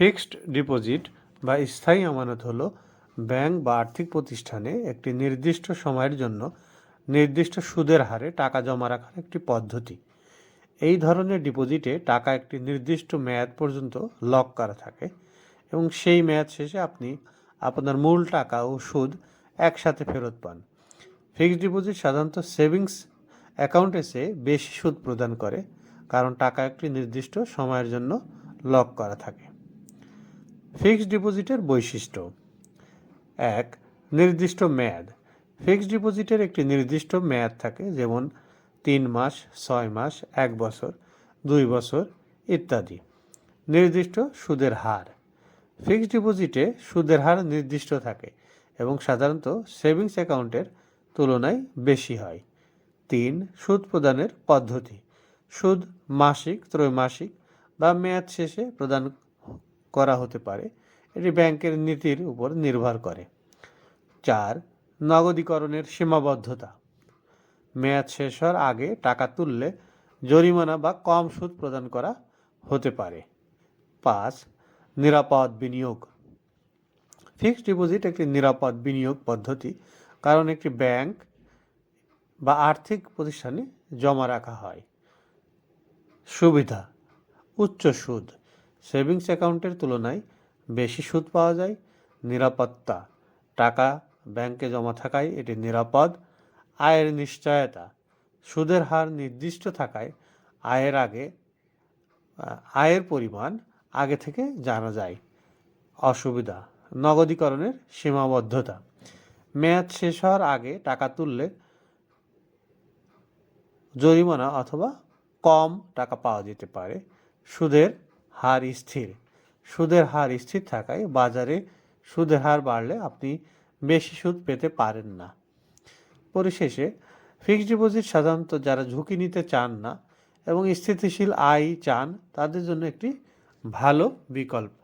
Fixed deposit বা স্থায়ী আমানত হলো ব্যাংক বা আর্থিক প্রতিষ্ঠানে একটি নির্দিষ্ট সময়ের জন্য নির্দিষ্ট সুদের হারে টাকা জমা রাখার একটি পদ্ধতি। এই ধরনের ডিপোজিটে টাকা একটি নির্দিষ্ট মেয়াদ পর্যন্ত লক করা থাকে এবং সেই মেয়াদ শেষে আপনি আপনার মূল টাকা ও সুদ একসাথে ফেরত পান। ফিক্সড ডিপোজিট সাধারণত সেভিংস অ্যাকাউন্টে চেয়ে বেশি সুদ প্রদান করে, কারণ টাকা একটি নির্দিষ্ট সময়ের জন্য লক করা থাকে। ফিক্সড ডিপোজিটের বৈশিষ্ট্য। এক, নির্দিষ্ট মেয়াদ। ফিক্সড ডিপোজিটের একটি নির্দিষ্ট মেয়াদ থাকে, যেমন তিন মাস, ছয় মাস, এক বছর, দুই বছর ইত্যাদি। নির্দিষ্ট সুদের হার। ফিক্সড ডিপোজিটে সুদের হার নির্দিষ্ট থাকে এবং সাধারণত সেভিংস অ্যাকাউন্টের তুলনায় বেশি হয়। তিন, সুদ প্রদানের পদ্ধতি। সুদ মাসিক, ত্রৈমাসিক বা মেয়াদ শেষে প্রদান করা হতে পারে, এটি ব্যাংকের নীতির উপর নির্ভর করে। চার, নগদীকরণের সীমাবদ্ধতা। মেয়াদ শেষ হওয়ার আগে টাকা তুললে জরিমানা বা কম সুদ প্রদান করা হতে পারে। পাঁচ, নিরাপদ বিনিয়োগ। ফিক্সড ডিপোজিট একটি নিরাপদ বিনিয়োগ পদ্ধতি, কারণ একটি ব্যাংক বা আর্থিক প্রতিষ্ঠানে জমা রাখা হয়। সুবিধা, উচ্চ সুদ। সেভিংস অ্যাকাউন্টের তুলনায় বেশি সুদ পাওয়া যায়। নিরাপত্তা, টাকা ব্যাংকে জমা থাকায় এটি নিরাপদ। আয়ের নিশ্চয়তা, সুদের হার নির্দিষ্ট থাকায় আয়ের আগে, আয়ের পরিমাণ আগে থেকে জানা যায়। অসুবিধা, নগদীকরণের সীমাবদ্ধতা। মেয়াদ শেষ হওয়ার আগে টাকা তুললে জরিমানা অথবা কম টাকা পাওয়া যেতে পারে। সুদের হার স্থির। সুদের হার স্থির থাকায় বাজারে সুদের হার বাড়লে আপনি বেশি সুদ পেতে পারেন না। পরিশেষে, ফিক্সড ডিপোজিট সাধারণত যারা ঝুঁকি নিতে চান না এবং স্থিতিশীল আয় চান, তাদের জন্য একটি ভালো বিকল্প।